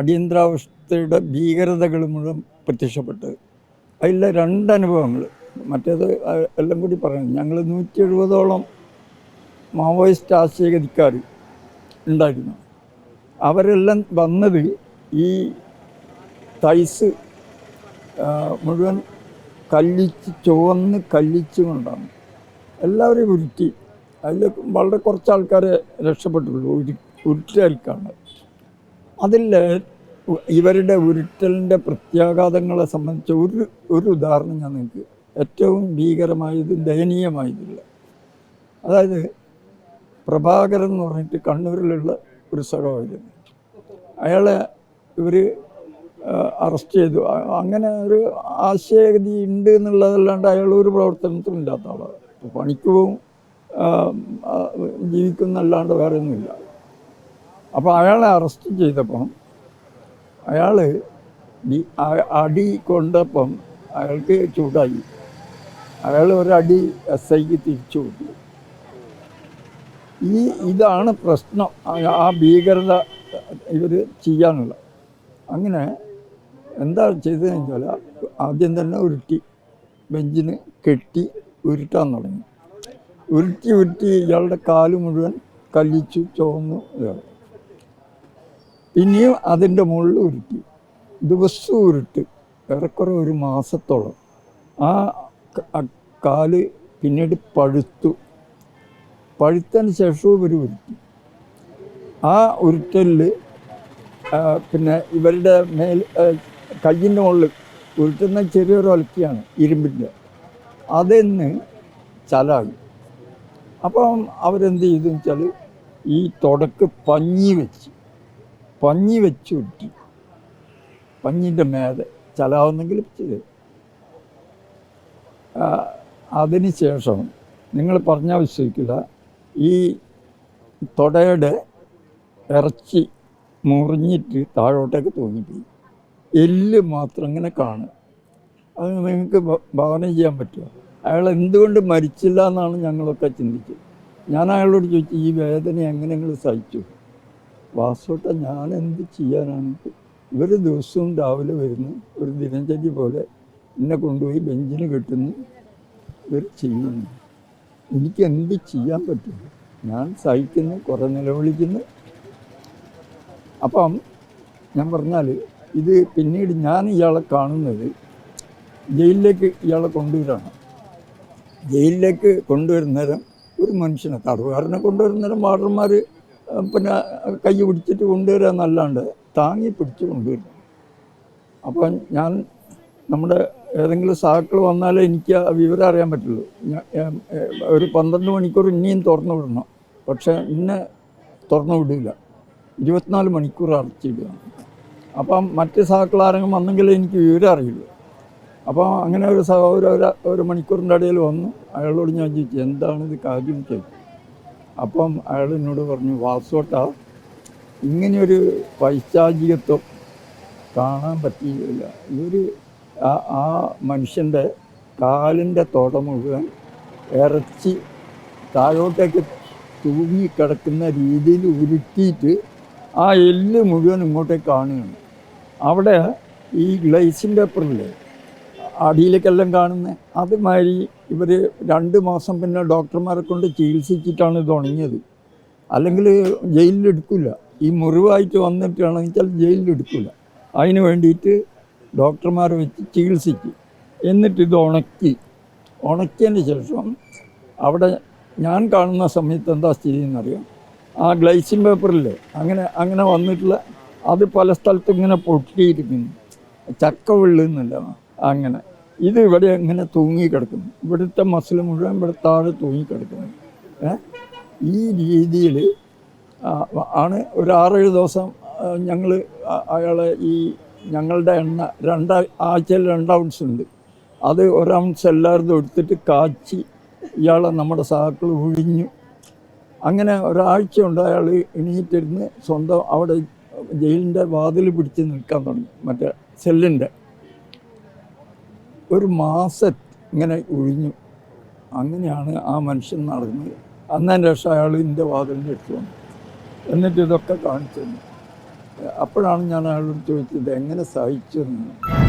അടിയന്തരാവസ്ഥയുടെ ഭീകരതകൾ മുഴുവൻ പ്രത്യക്ഷപ്പെട്ടത് അതിലെ രണ്ടനുഭവങ്ങൾ മറ്റേത് എല്ലാം കൂടി പറയണം. ഞങ്ങൾ നൂറ്റി എഴുപതോളം മാവോയിസ്റ്റ് ആശയഗതിക്കാർ ഉണ്ടായിരുന്നു. അവരെല്ലാം വന്നത് ഈ തൈസ് മുഴുവൻ കല്ലിച്ച് ചുവന്ന് കല്ലിച്ച് കൊണ്ടാണ് എല്ലാവരെയും ഉരുട്ടി. അതിൽ വളരെ കുറച്ച് ആൾക്കാരെ രക്ഷപ്പെട്ടുള്ളൂ. ഉരു ഉരുട്ടൽക്കാണ് അതിൽ ഇവരുടെ ഉരുട്ടലിന്റെ പ്രത്യാഘാതങ്ങളെ സംബന്ധിച്ച ഒരു ഒരു ഉദാഹരണം ഞാൻ നിങ്ങൾക്ക് ഏറ്റവും ഭീകരമായത് ദയനീയമായതില്ല അതായത് പ്രഭാകരൻ എന്ന് പറഞ്ഞിട്ട് കണ്ണൂരിലുള്ള ഒരു സഹോദരൻ. അയാളെ ഇവർ അറസ്റ്റ് ചെയ്തു. അങ്ങനെ ഒരു ആശയഗതി ഉണ്ട് എന്നുള്ളതല്ലാണ്ട് അയാൾ ഒരു പ്രവർത്തനത്തിനും ഇല്ലാത്ത ആളാണ്. പണിക്ക് പോവും ജീവിക്കുന്നല്ലാണ്ട് വേറെ ഒന്നുമില്ല അപ്പോൾ അയാളെ അറസ്റ്റ് ചെയ്തപ്പം അയാൾ അടി കൊണ്ടപ്പം അയാൾക്ക് ചൂടായി. അയാൾ ഒരടി എസ് ഐക്ക് തിരിച്ചു കൊടുത്തു. ഈ ഇതാണ് പ്രശ്നം. ആ- ഭീകരത ഇവർ ചെയ്യാനുള്ള. അങ്ങനെ എന്താ ചെയ്തതെന്ന് വെച്ചാൽ ആദ്യം തന്നെ ഉരുട്ടി ബെഞ്ചിന് കെട്ടി ഉരുട്ടാൻ തുടങ്ങി. ഉരുട്ടി ഉരുട്ടി ഇയാളുടെ കാൽ മുഴുവൻ കല്ലിച്ചു ചുവന്നു ഇതാണ് പിന്നെയും അതിന്റെ മുകളിൽ ഉരുട്ടി. ദിവസവും ഉരുട്ട്. ഏറെക്കുറെ ഒരു മാസത്തോളം. ആ കാൽ പിന്നീട് പഴുത്തു. പഴുത്തതിന് ശേഷവും ഇവർ ഉരുട്ടി. ആ ഉരുട്ടലിൽ പിന്നെ ഇവരുടെ മേൽ കയ്യിന്റെ മുകളിൽ ഉരുട്ടുന്ന ചെറിയൊരു ഒലക്കിയാണ് ഇരുമ്പിന്റെ. അതെന്ന് ചലാകും അപ്പം അവരെന്ത് ചെയ്തു വെച്ചാൽ ഈ തുടക്ക് പഞ്ഞി വെച്ച് പഞ്ഞി വെച്ച് ഉരുട്ടി പഞ്ഞിന്റെ മേലെ ചലാവുന്നെങ്കിൽ ചെയ്തു അതിന് ശേഷം നിങ്ങൾ പറഞ്ഞാൽ വിശ്വസിക്കില്ല ഈ തൊടയുടെ ഇറച്ചി മുറിഞ്ഞിട്ട് താഴോട്ടേക്ക് തൂങ്ങിപ്പോയി. എല്ല് മാത്രം ഇങ്ങനെ കാണുക അത് നിങ്ങൾക്ക് ഭാവന ചെയ്യാൻ പറ്റുമോ? അയാൾ എന്തുകൊണ്ട് മരിച്ചില്ല എന്നാണ് ഞങ്ങളൊക്കെ ചിന്തിച്ചത്. ഞാൻ അയാളോട് ചോദിച്ചു ഈ വേദന എങ്ങനെ നിങ്ങൾ സഹിച്ചു? വാസോട്ട ഞാൻ എന്ത് ചെയ്യാനാണ്? ഇവർ ദിവസവും രാവിലെ വരുന്നു. ഒരു ദിനചര്യ പോലെ എന്നെ കൊണ്ടുപോയി ബെഞ്ചിന് കെട്ടുന്നു. ഇവർ ചെയ്യുന്നു. എനിക്ക് എന്ത് ചെയ്യാൻ പറ്റും? ഞാൻ സഹിക്കുന്നു കുറേ നിലവിളിക്കുന്നു. അപ്പം ഞാൻ പറഞ്ഞാൽ ഇത് പിന്നീട് ഞാൻ ഇയാളെ കാണുന്നത് ജയിലിലേക്ക് ഇയാളെ കൊണ്ടുവരാണ്. ജയിലിലേക്ക് കൊണ്ടുവരുന്നേരം ഒരു മനുഷ്യനെ തടവുകാരനെ കൊണ്ടുവരുന്നേരം വാർഡർമാർ പിന്നെ കൈ പിടിച്ചിട്ട് കൊണ്ടുവരിക എന്നല്ലാണ്ട് താങ്ങി പിടിച്ച് കൊണ്ടുവരും. അപ്പോൾ ഞാൻ നമ്മുടെ ഏതെങ്കിലും സാക്കൾ വന്നാലേ എനിക്ക് ആ വിവരം അറിയാൻ പറ്റുള്ളൂ. ഞാൻ ഒരു പന്ത്രണ്ട് മണിക്കൂർ ഇനിയും തുറന്നു വിടണം. പക്ഷേ ഇന്നെ തുറന്നു വിടില്ല. ഇരുപത്തിനാല് മണിക്കൂർ അടച്ചിടുകയാണ് അപ്പം മറ്റ് സാക്കൾ ആരെങ്കിലും വന്നെങ്കിലേ എനിക്ക് വിവരം അറിയുള്ളൂ. അപ്പോൾ അങ്ങനെ ഒരു സഹോദര ഒരു മണിക്കൂറിന്റെ ഇടയിൽ വന്നു. അയാളോട് ഞാൻ ചോദിച്ചു എന്താണ് ഇത് കാര്യം? ചോദിച്ചു. അപ്പം അയാൾ എന്നോട് പറഞ്ഞു വാസോട്ട ഇങ്ങനെയൊരു പൈശാചികത്വം കാണാൻ പറ്റിയില്ല. ഇവർ ആ ആ മനുഷ്യന്റെ കാലിന്റെ തോട മുഴുവൻ ഇറച്ചി താഴോട്ടേക്ക് തൂങ്ങിക്കിടക്കുന്ന രീതിയിൽ ഉരുട്ടിയിട്ട് ആ എല്ല് മുഴുവൻ ഇങ്ങോട്ടേക്ക് കാണുകയാണ്. അവിടെ ഈ ഗ്ലൈസിന്റെ പേപ്പറില്ലേ അടിയിലേക്കെല്ലാം കാണുന്നത് അതുമാതിരി ഇവർ രണ്ട് മാസം പിന്നെ ഡോക്ടർമാരെ കൊണ്ട് ചികിത്സിച്ചിട്ടാണ് ഇത് ഉണങ്ങിയത്. അല്ലെങ്കിൽ ജയിലിലെടുക്കില്ല ഈ മുറിവായിട്ട് വന്നിട്ടാണെങ്കിൽ ജയിലിലെടുക്കില്ല അതിന് വേണ്ടിയിട്ട് ഡോക്ടർമാരെ വെച്ച് ചികിത്സിച്ച് എന്നിട്ട് ഇത് ഉണക്കി. ഉണക്കിയതിന് ശേഷം അവിടെ ഞാൻ കാണുന്ന സമയത്ത് എന്താ സ്ഥിതി എന്നറിയാം? ആ ഗ്ലൈസിൻ പേപ്പറില്ലേ? അങ്ങനെ അങ്ങനെ വന്നിട്ടുള്ള അത് പല സ്ഥലത്തും ഇങ്ങനെ പൊട്ടിയിരിക്കുന്നു. ചക്ക വെള്ളുന്നില്ല അങ്ങനെ. ഇത് ഇവിടെ എങ്ങനെ തൂങ്ങിക്കിടക്കുന്നു. ഇവിടുത്തെ മസിൽ മുഴുവൻ ഇവിടെ താഴെ തൂങ്ങിക്കിടക്കുന്നു. ഈ രീതിയിൽ ആണ് ഒരു ആറേഴ് ദിവസം ഞങ്ങൾ അയാളെ ഈ ഞങ്ങളുടെ എണ്ണ രണ്ട ആഴ്ചയിൽ രണ്ട് ഔൺസ് ഉണ്ട്. അത് ഒരു ഔൺസ് എല്ലാവരും എടുത്തിട്ട് കാച്ചി ഇയാളെ നമ്മുടെ സാക്കൾ ഒഴിഞ്ഞു അങ്ങനെ ഒരാഴ്ച ഉണ്ട് അയാൾ എണീറ്റിരുന്ന് സ്വന്തം അവിടെ ജയിലിന്റെ വാതിൽ പിടിച്ച് നിൽക്കാൻ തുടങ്ങി. മറ്റേ സെല്ലിന്റെ ഒരു മാസം ഇങ്ങനെ ഒഴിഞ്ഞു. അങ്ങനെയാണ് ആ മനുഷ്യൻ നടന്നത്. അന്നതിന് ശേഷം അയാൾ എന്റെ വാതിലിന്റെ അടുത്ത് വന്നു. എന്നിട്ട് ഇതൊക്കെ കാണിച്ചു തന്നു. അപ്പോഴാണ് ഞാൻ അയാളോട് ചോദിച്ചത് എങ്ങനെ സഹിച്ചു എന്ന്